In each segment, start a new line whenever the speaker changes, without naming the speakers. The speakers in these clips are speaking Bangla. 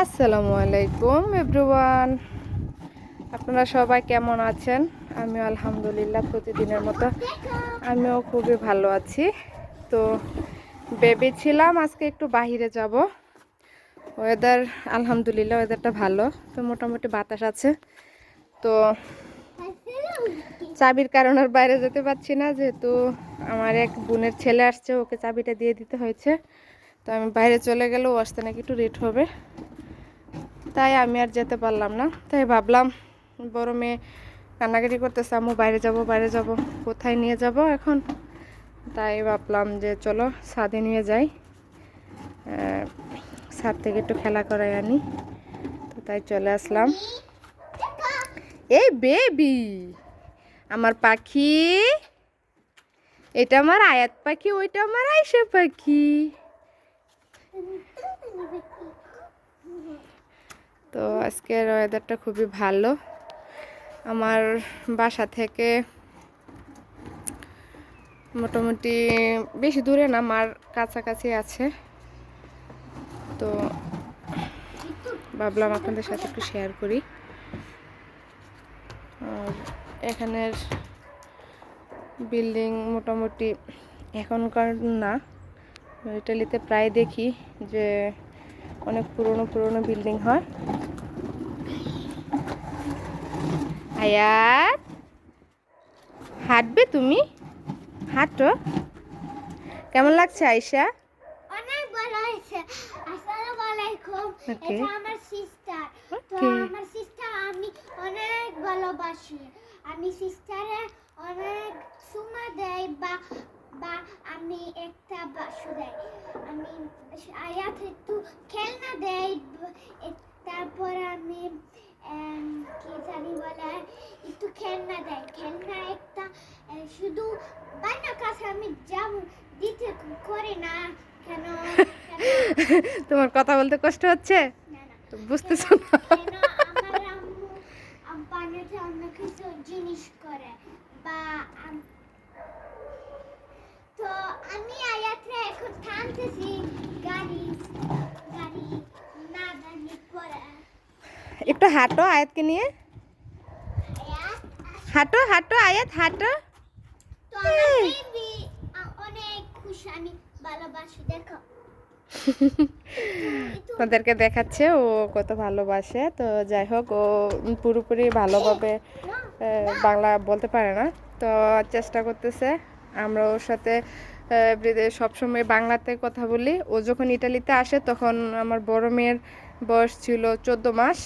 আসসালামু আলাইকুম, এভরিওয়ান। আপনারা সবাই কেমন আছেন? আমি আলহামদুলিল্লাহ প্রতিদিনের মতো আমিও খুবই ভালো আছি। তো ভেবেছিলাম আজকে একটু বাহিরে যাব। ওয়েদার আলহামদুলিল্লাহ ওয়েদারটা ভালো। তো মোটামুটি বাতাস আছে। তো চাবির কারণে আর বাইরে যেতে পারছি না, যেহেতু আমার এক বোনের ছেলে আসছে, ওকে চাবিটা দিয়ে দিতে হয়েছে। তো আমি বাইরে চলে গেলেও আসতে নাকি একটু রেট হবে। তাই আমি আর যেতে পারলাম না। তাই ভাবলাম, বড় মেয়ে কান্নাকাটি করতেছে, আম্মু বাইরে যাব বাইরে যাব, কোথায় নিয়ে যাব এখন? তাই ভাবলাম যে চলো ছাদে নিয়ে যাই। ছাদ থেকে একটু খেলা করাই আনি। তো তাই চলে আসলাম। এই বেবি, আমার পাখি, এটা আমার আয়াত পাখি, ওইটা আমার আয়সা পাখি। তো আজকের ওয়েদারটা খুবই ভালো। আমার বাসা থেকে মোটামুটি বেশি দূরে না, মার কাছাকাছি আছে। তো ভাবলাম আপনাদের সাথে একটু শেয়ার করি। আর এখানের বিল্ডিং মোটামুটি এখনকার না ইটালিতে প্রায় দেখি যে অনেক পুরনো পুরনো বিল্ডিং হয়। আয়াত হাঁটবে তুমি? হাঁটো। কেমন লাগছে আয়সা
অনেক ভালো হয়েছে। আসসালামু আলাইকুম। এটা আমার সিস্টার তো আমার সিস্টার আমি অনেক ভালোবাসি। আমি সিস্টারে অনেক সুমা দেয় বা বা আমি একটা বাসু দেয়। আমি আয়াত একটু খেলনা দেয় তারপর আমি কি জানি বলে একটু খেলনা দেয়। খেলনা একটা শুধু বান্নার কাছে আমি যাব দিতে করে না কেন
তোমার কথা বলতে কষ্ট হচ্ছে?
না না।
তো বুঝতেছো না
কেন আমার আম্মু বানাতে অন্য কিছু জিনিস করে বা আম- তো আমি আয়াত্রে এখন থামতেছি গাড়ি গাড়ি না দাঁড়িয়ে পরে
একটু হাঁটো আয়াতকে নিয়ে। হাঁটো হাঁটো আয়াত হাঁটো।
তো আমার বেবি অনেক খুশি আমি ভালোবাসি দেখো। একটু
ওদেরকে দেখাচ্ছে ও কত ভালোবাসে। তো যাই হোক ও পুরোপুরি ভালোভাবে বাংলা বলতে পারে না। তো চেষ্টা করতেছে আমরা ওর সাথে সবসময় বাংলাতে কথা বলি। ও যখন ইটালিতে আসে তখন আমার বড় মেয়ের বয়স ছিল চোদ্দ মাস।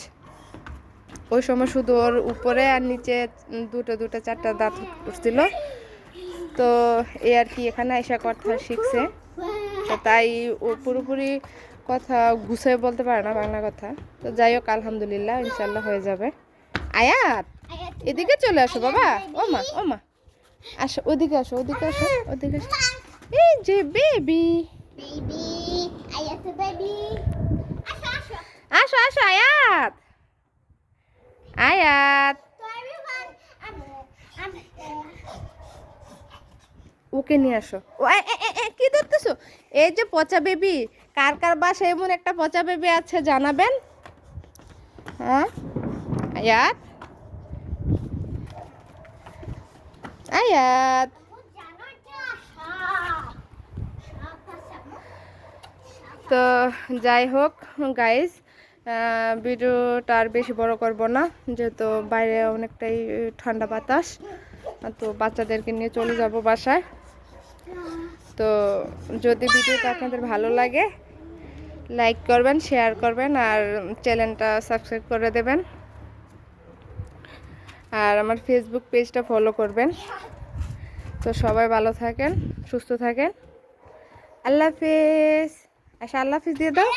ওই সময় শুধু ওর উপরে আর নিচে দুটো দুটো, চারটা দাঁত উঠছিল। তো এই আর কি এখানে এসে কথা শিখছে। তো তাই ও পুরোপুরি কথা গুছিয়ে বলতে পারে না বাংলা কথা। তো যাই হোক, আলহামদুলিল্লাহ ইনশাল্লাহ হয়ে যাবে। আয়াত, এদিকে চলে আসো বাবা। ও মা ও মা আসো, ওদিকে আসো ওদিকে আসো ওদিকে আসো। এই যে বেবি
বেবি আয়াত বেবি আসো আসো
আসো আসো আয়াত আয়াত ওকে নিয়ে আসো। ও কি ধরতেছো? এই যে পচা বেবি কার কার বাসায় এমন একটা পচা বেবি আছে জানাবেন? হ্যাঁ? আয়াত? আয়াত
জানো যে সাপ সাপ আছে
তো যাই হোক গাইস ভিডিওটা আর বেশি বড় করব না, যেহেতু বাইরে অনেকটাই ঠান্ডা বাতাস, তো বাচ্চাদেরকে নিয়ে চলে যাব বাসায়। তো যদি ভিডিওটা আপনাদের ভালো লাগে লাইক করবেন শেয়ার করবেন, আর চ্যানেলটা সাবস্ক্রাইব করে দেবেন। আর আমার ফেসবুক পেজটা ফলো করবেন। তো সবাই ভালো থাকেন, সুস্থ থাকেন। আল্লাহ হাফেজ। আচ্ছা আল্লাহ হাফিজ দিয়ে দাও।